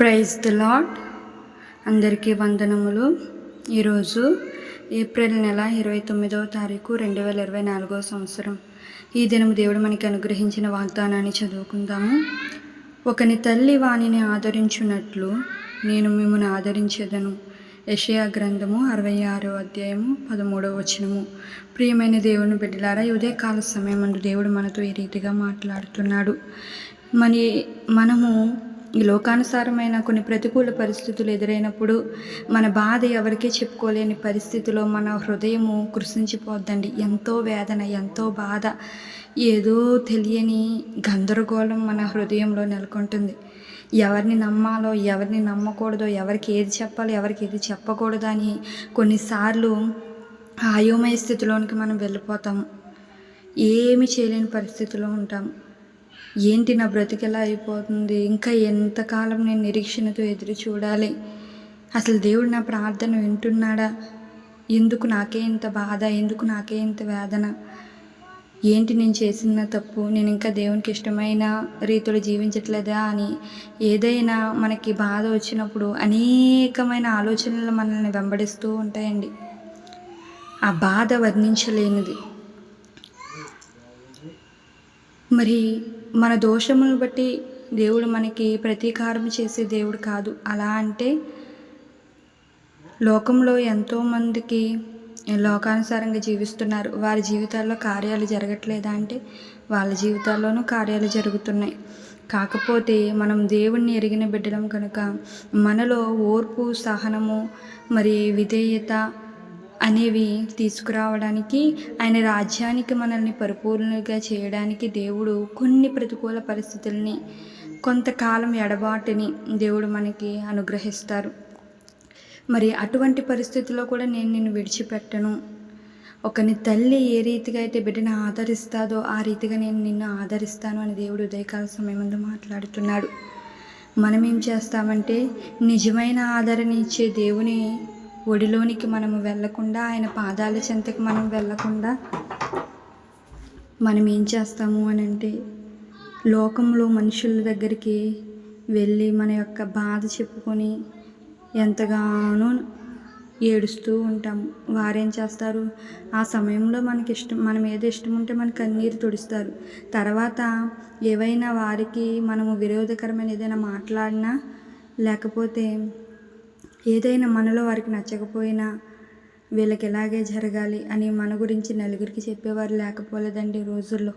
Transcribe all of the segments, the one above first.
Praise the lord అందరికీ వందనములు. ఈరోజు ఏప్రిల్ నెల ఇరవై తొమ్మిదవ తారీఖు రెండు వేల ఇరవై నాలుగో సంవత్సరం. ఈ దినం దేవుడు మనకి అనుగ్రహించిన వాగ్దానాన్ని చదువుకుందాము. ఒకని తల్లి వాణిని ఆదరించున్నట్లు నేను మిమ్మల్ని ఆదరించేదను. యషయా గ్రంథము అరవై ఆరో అధ్యాయము పదమూడవ వచనము. ప్రియమైన దేవుని బిడ్డలారా ఈ ఉదయకాల సమయం దేవుడు మనతో ఈ రీతిగా మాట్లాడుతున్నాడు. మరి మనము ఈ లోకానుసారమైన కొన్ని ప్రతికూల పరిస్థితులు ఎదురైనప్పుడు మన బాధ ఎవరికీ చెప్పుకోలేని పరిస్థితిలో మన హృదయము కృషించిపోద్దండి ఎంతో వేదన ఎంతో బాధ ఏదో తెలియని గందరగోళం మన హృదయంలో నెలకొంటుంది. ఎవరిని నమ్మాలో ఎవరిని నమ్మకూడదో ఎవరికి ఏది చెప్పాలో ఎవరికి ఏది చెప్పకూడదు అని కొన్నిసార్లు ఆయోమయ స్థితిలోనికి మనం వెళ్ళిపోతాము. ఏమి చేయలేని పరిస్థితిలో ఉంటాము ఏంటి నా బ్రతికెలా అయిపోతుంది? ఇంకా ఎంతకాలం నేను నిరీక్షణతో ఎదురు చూడాలి? అసలు దేవుడు నా ప్రార్థన వింటున్నాడా? ఎందుకు నాకే ఇంత బాధ? ఎందుకు నాకే ఇంత వేదన? ఏంటి నేను చేసిన తప్పు? నేను ఇంకా దేవునికి ఇష్టమైన రీతిలో జీవించట్లేదా అని ఏదైనా మనకి బాధ వచ్చినప్పుడు అనేకమైన ఆలోచనలు మనల్ని వెంబడిస్తూ ఉంటాయండి. ఆ బాధ వర్ణించలేనిది. మరి మన దోషములను బట్టి దేవుడు మనకి ప్రతీకారం చేసే దేవుడు కాదు. అలా అంటే లోకంలో ఎంతోమందికి లోకానుసారంగా జీవిస్తున్నారు. వారి జీవితాల్లో కార్యాలు జరగట్లేదా అంటే వాళ్ళ జీవితాల్లోనూ కార్యాలు జరుగుతున్నాయి. కాకపోతే మనం దేవుణ్ణి ఎరిగిన బిడ్డలం కనుక మనలో ఓర్పు సహనము మరి విధేయత అనేవి తీసుకురావడానికి ఆయన రాజ్యానికి మనల్ని పరిపూర్ణంగా చేయడానికి దేవుడు కొన్ని ప్రతికూల పరిస్థితుల్ని కొంతకాలం ఎడబాటుని దేవుడు మనకి అనుగ్రహిస్తారు. మరి అటువంటి పరిస్థితుల్లో కూడా నేను నిన్ను విడిచిపెట్టను. ఒకని తల్లి ఏ రీతిగా అయితే బిడ్డను ఆదరిస్తాదో ఆ రీతిగా నేను నిన్ను ఆదరిస్తాను అని దేవుడు ఉదయకాల సమయం ముందు మాట్లాడుతున్నాడు. మనం ఏం చేస్తామంటే నిజమైన ఆదరణ ఇచ్చే దేవుని ఒడిలోనికి మనము వెళ్ళకుండా ఆయన పాదాల చెంతకి మనం వెళ్ళకుండా మనం ఏం చేస్తాము అని అంటే లోకంలో మనుషుల దగ్గరికి వెళ్ళి మన యొక్క బాధ చెప్పుకొని ఎంతగానో ఏడుస్తూ ఉంటాము వారేం చేస్తారు? ఆ సమయంలో మనకి ఇష్టం మనం ఏది ఇష్టం ఉంటే మన కన్నీరు తుడుస్తారు. తర్వాత ఏవైనా వారికి మనము విరోధకరమైన ఏదైనా మాట్లాడినా లేకపోతే ఏదైనా మనలో వారికి నచ్చకపోయినా వీళ్ళకి ఎలాగే జరగాలి అని మన గురించి నలుగురికి చెప్పేవారు లేకపోలేదండి రోజుల్లో.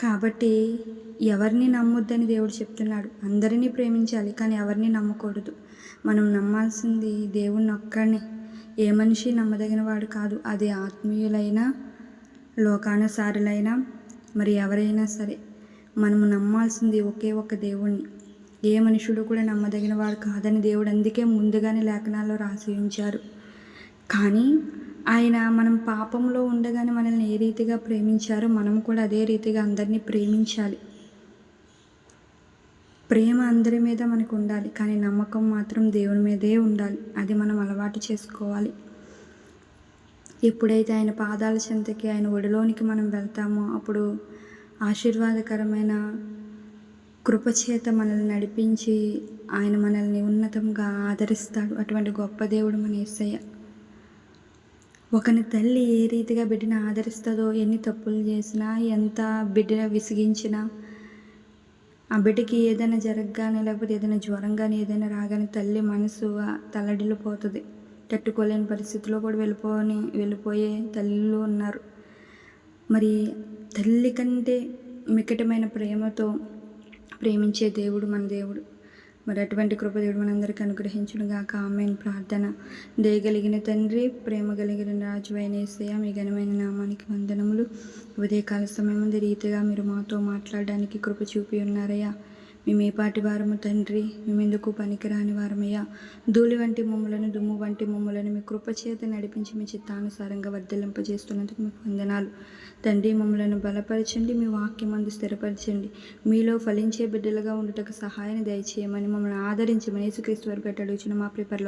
కాబట్టి ఎవరిని నమ్మొద్దని దేవుడు చెప్తున్నాడు. అందరినీ ప్రేమించాలి కానీ ఎవరిని నమ్మకూడదు. మనం నమ్మాల్సింది దేవుణ్ణి ఒక్కడిని. ఏ మనిషి నమ్మదగిన వాడు కాదు. అది ఆత్మీయులైనా లోకానుసారులైనా మరి ఎవరైనా సరే. మనము నమ్మాల్సింది ఒకే ఒక దేవుణ్ణి. ఏ మనుషుడు కూడా నమ్మదగిన వాడు కాదని దేవుడు అందుకే ముందుగానే లేఖనాల్లో రాసి ఉంచారు. కానీ ఆయన మనం పాపంలో ఉండగానే మనల్ని ఏ రీతిగా ప్రేమించారో మనం కూడా అదే రీతిగా అందరినీ ప్రేమించాలి. ప్రేమ అందరి మీద మనకు ఉండాలి కానీ నమ్మకం మాత్రం దేవుని మీదే ఉండాలి. అది మనం అలవాటు చేసుకోవాలి. ఎప్పుడైతే ఆయన పాదాల చెంతకి ఆయన ఒడిలోనికి మనం వెళ్తామో అప్పుడు ఆశీర్వాదకరమైన కృపచేత మనల్ని నడిపించి ఆయన మనల్ని ఉన్నతంగా ఆదరిస్తాడు. అటువంటి గొప్ప దేవుడు మన ఏసయ్య ఒకని తల్లి ఏ రీతిగా బిడ్డను ఆదరిస్తుందో ఎన్ని తప్పులు చేసినా ఎంత బిడ్డ విసిగించినా ఆ బిడ్డకి ఏదైనా జరగగానే లేకపోతే ఏదైనా జ్వరం కానీ ఏదైనా రాగానే తల్లి మనసు తల్లడిల్లిపోతుంది తట్టుకోలేని పరిస్థితిలో కూడా వెళ్ళిపోని వెళ్ళిపోయే తల్లులు ఉన్నారు. మరి తల్లి కంటే మికటమైన ప్రేమతో ప్రేమించే దేవుడు మన దేవుడు. మరి అటువంటి కృపదేవుడు మనందరికీ అనుగ్రహించును గాక ప్రార్థన. దయగలిగిన తండ్రి ప్రేమ కలిగిన రాజు అయినేసయ మీ ఘనమైన నామానికి వందనములు. ఉదయకాల సమయం రీతిగా మీరు మాతో మాట్లాడడానికి కృప చూపి ఉన్నారయ్యా. మేమేపాటి వారము తండ్రి మేమెందుకు పనికిరాని వారమయ్యా. ధూళి వంటి మమ్మలను దుమ్ము వంటి మమ్మలను మీ కృపచేత నడిపించి మీ చిత్తానుసారంగా వర్ధలింపజేస్తున్నందుకు మీకు వందనాలు. తండ్రి మమ్మలను బలపరచండి మీ వాక్యం అందు స్థిరపరచండి. మీలో ఫలించే బిడ్డలుగా ఉండటకు సహాయాన్ని దయచేయమని మమ్మల్ని ఆదరించమని యేసుక్రీస్తు వారు పెట్టడుచున్న మా ప్రిపర్లో